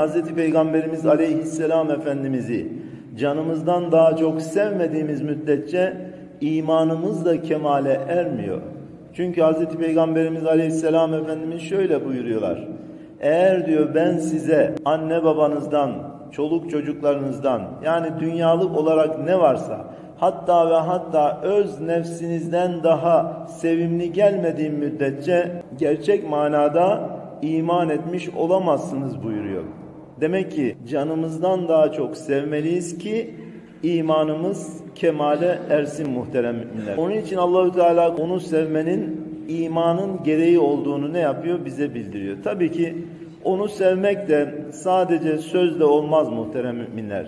Hz. Peygamberimiz aleyhisselam Efendimiz'i canımızdan daha çok sevmediğimiz müddetçe imanımız da kemale ermiyor. Çünkü Hz. Peygamberimiz aleyhisselam Efendimiz şöyle buyuruyorlar. Eğer diyor ben size anne babanızdan, çoluk çocuklarınızdan yani dünyalık olarak ne varsa hatta ve hatta öz nefsinizden daha sevimli gelmediğim müddetçe gerçek manada iman etmiş olamazsınız buyuruyor. Demek ki canımızdan daha çok sevmeliyiz ki imanımız kemale ersin muhterem müminler. Onun için Allahü Teala onu sevmenin imanın gereği olduğunu ne yapıyor? Bize bildiriyor. Tabii ki onu sevmek de sadece sözle olmaz muhterem müminler.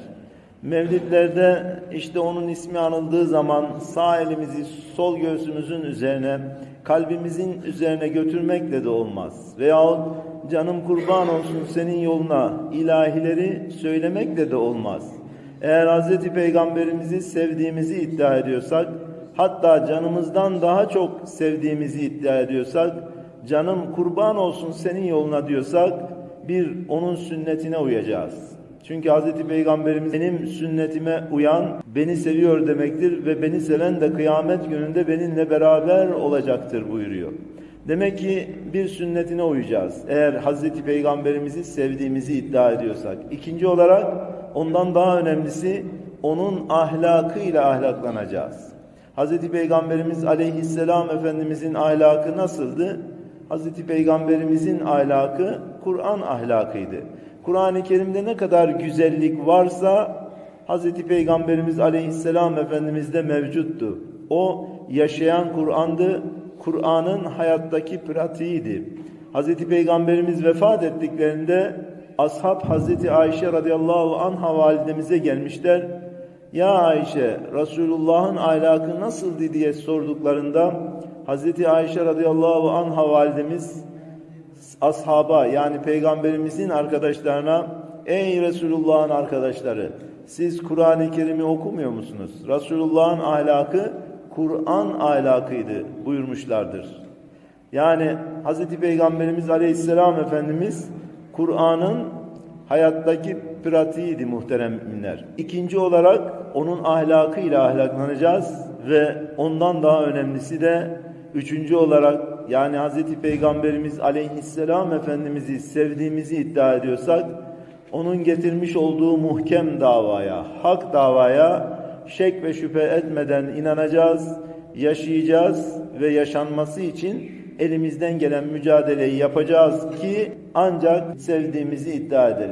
Mevlidlerde işte onun ismi anıldığı zaman sağ elimizi sol göğsümüzün üzerine, kalbimizin üzerine götürmekle de olmaz. Veyahut canım kurban olsun senin yoluna ilahileri söylemekle de olmaz. Eğer Hz. Peygamberimizi sevdiğimizi iddia ediyorsak, hatta canımızdan daha çok sevdiğimizi iddia ediyorsak, canım kurban olsun senin yoluna diyorsak, bir onun sünnetine uyacağız. Çünkü Hz. Peygamberimiz benim sünnetime uyan beni seviyor demektir ve beni seven de kıyamet gününde benimle beraber olacaktır buyuruyor. Demek ki bir sünnetine uyacağız. Eğer Hz. Peygamberimizi sevdiğimizi iddia ediyorsak. İkinci olarak ondan daha önemlisi onun ahlakıyla ahlaklanacağız. Hz. Peygamberimiz aleyhisselam Efendimizin ahlakı nasıldı? Hz. Peygamberimizin ahlakı Kur'an ahlakıydı. Kur'an-ı Kerim'de ne kadar güzellik varsa Hz. Peygamberimiz Aleyhisselam Efendimiz'de mevcuttu. O yaşayan Kur'an'dı. Kur'an'ın hayattaki pratiğiydi. Hz. Peygamberimiz vefat ettiklerinde ashab Hz. Ayşe radıyallahu anha validemize gelmişler. Ya Ayşe Resulullah'ın ahlakı nasıldı diye sorduklarında Hz. Ayşe radıyallahu anha validemiz ashaba yani peygamberimizin arkadaşlarına ey Resulullah'ın arkadaşları siz Kur'an-ı Kerim'i okumuyor musunuz? Resulullah'ın ahlakı Kur'an ahlakıydı buyurmuşlardır. Yani Hz. Peygamberimiz Aleyhisselam Efendimiz Kur'an'ın hayattaki pratiğiydi muhterem müminler. İkinci olarak onun ahlakıyla ahlaklanacağız ve ondan daha önemlisi de üçüncü olarak yani Hz. Peygamberimiz aleyhisselam Efendimiz'i sevdiğimizi iddia ediyorsak onun getirmiş olduğu muhkem davaya, hak davaya şek ve şüphe etmeden inanacağız, yaşayacağız ve yaşanması için elimizden gelen mücadeleyi yapacağız ki ancak sevdiğimizi iddia edelim.